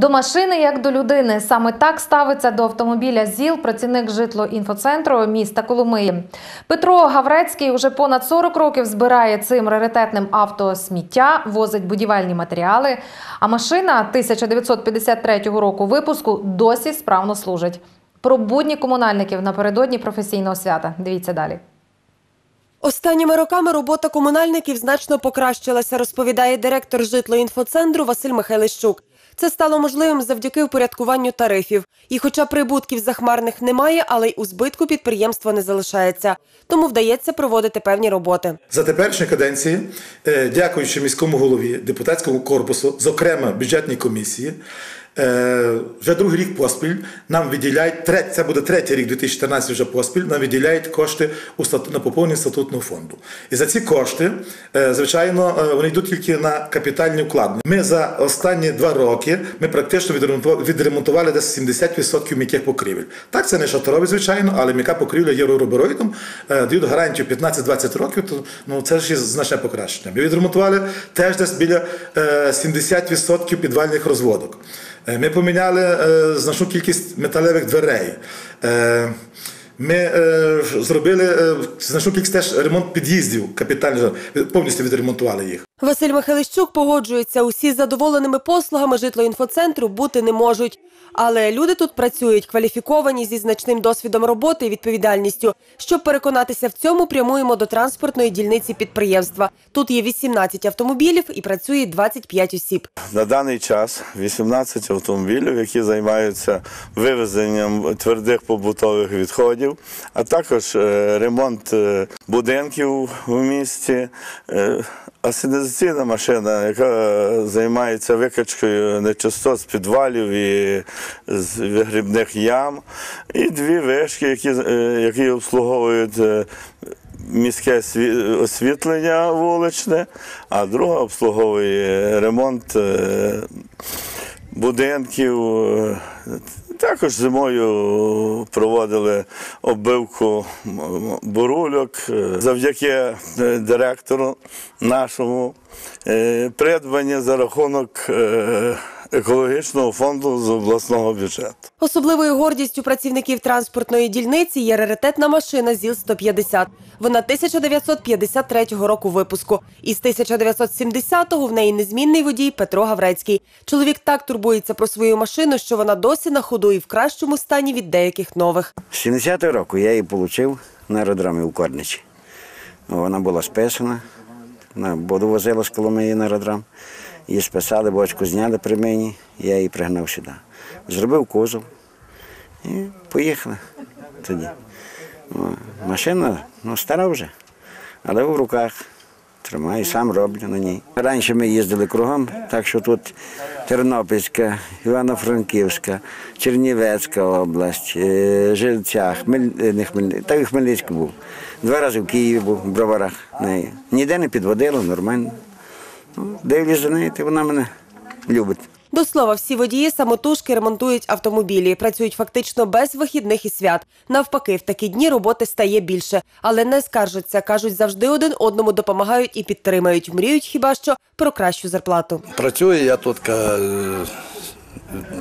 До машини як до людини. Саме так ставиться до автомобіля ЗІЛ працівник житло-інфоцентру міста Коломиї. Петро Гаврецький уже понад 40 років збирає цим раритетним авто сміття, возить будівельні матеріали. А машина 1953 року випуску досі справно служить. Про будні комунальників напередодні професійного свята. Дивіться далі. Останніми роками робота комунальників значно покращилася, розповідає директор житлоінфоцентру Василь Михайлищук. Це стало можливим завдяки впорядкуванню тарифів. І хоча прибутків захмарних немає, але й у збитку підприємство не залишається. Тому вдається проводити певні роботи. За теперішні каденції, е, дякуючи міському голові, депутатському корпусу, зокрема бюджетній комісії, вже другий рік поспіль нам виділяють, це буде третій рік, 2014 вже поспіль, нам виділяють кошти у на поповнення статутного фонду. І за ці кошти, е, звичайно, е, вони йдуть тільки на капітальні вкладення. Ми за останні два роки ми практично відремонтували, десь 70% м'яких покрівель. Так, це не шатрові, звичайно, але м'яка покрівля євробороїдом е, дають гарантію 15-20 років, то ну, це ж значне покращення. Ми відремонтували теж десь біля е, 70% підвальних розводок. Е, Ми поміняли е, значну кількість металевих дверей. Е, Ми зробили значну кількість теж ремонт під'їздів капітально, повністю відремонтували їх. Василь Михайлищук погоджується, усі задоволеними послугами житлоінфоцентру бути не можуть. Але люди тут працюють кваліфіковані зі значним досвідом роботи і відповідальністю. Щоб переконатися в цьому, прямуємо до транспортної дільниці підприємства. Тут є 18 автомобілів і працює 25 осіб. На даний час 18 автомобілів, які займаються вивезенням твердих побутових відходів, а також е, ремонт е, будинків у місті. е, Асенізаційна машина, яка займається викачкою нечистот з підвалів і з вигрібних ям, і дві вишки, які, е, які обслуговують е, міське освітлення вуличне, а друга обслуговує ремонт е, будинків. Також зимою проводили оббивку бурульок. Завдяки директору нашому придбані за рахунок е, екологічного фонду з обласного бюджету. Особливою гордістю працівників транспортної дільниці є раритетна машина ЗІЛ-150. Вона 1953 року випуску. Із 1970-го в неї незмінний водій Петро Гаврецький. Чоловік так турбується про свою машину, що вона досі на ходу і в кращому стані від деяких нових. З 70-го року я її отримав на аеродромі у Корничі. Вона була списана, вона возила з Коломиї на аеродром. Її списали, бочку зняли при мені, я її пригнав сюди. Зробив кузов і поїхали тоді. Машина ну, стара вже, але в руках. Тримаю, сам роблю на ній. Раніше ми їздили кругом, так що тут Тернопільська, Івано-Франківська, Чернівецька область, е, Жильця, Хмель... е, не Хмель... та і Хмельницький був. Два рази в Києві був, в Броварах. неї. Ніде не підводила, нормально. Ну, Дивлюсь за нею, вона мене любить. До слова, всі водії самотужки ремонтують автомобілі, працюють фактично без вихідних і свят. Навпаки, в такі дні роботи стає більше, але не скаржаться. кажуть, завжди один одному допомагають і підтримають. Мріють хіба що про кращу зарплату. Працюю я тут е,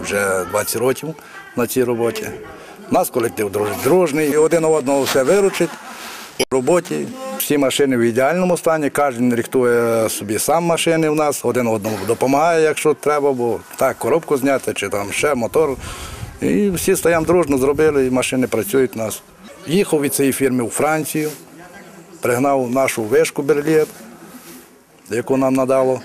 вже 20 років на цій роботі. Нас колектив друж- дружний, один одного все виручить у роботі. Всі машини в ідеальному стані, кожен рихтує собі сам машини в нас, один одному допомагає, якщо треба, бо так, коробку зняти чи там ще мотор. І всі стоїмо дружно, зробили, і машини працюють у нас. Їхав від цієї фірми у Францію, пригнав нашу вишку Берліт, яку нам надало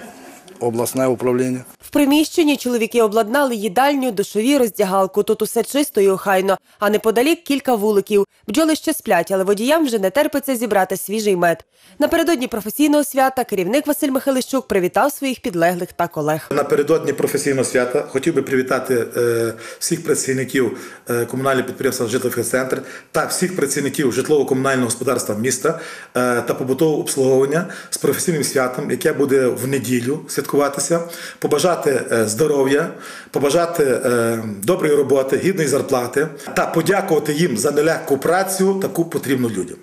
обласне управління. Приміщенні чоловіки обладнали їдальню, душові, роздягалку. Тут усе чисто і охайно. А неподалік кілька вуликів. Бджоли ще сплять, але водіям вже не терпиться зібрати свіжий мед. Напередодні професійного свята керівник Василь Михайлищук привітав своїх підлеглих та колег. Напередодні професійного свята хотів би привітати е, всіх працівників е, комунального підприємства «Житлофіцентр» та всіх працівників житлово-комунального господарства міста е, та побутового обслуговування з професійним святом, яке буде в неділю святкуватися. Побажати е, здоров'я, побажати е, доброї роботи, гідної зарплати та подякувати їм за нелегку працю, таку потрібну людям.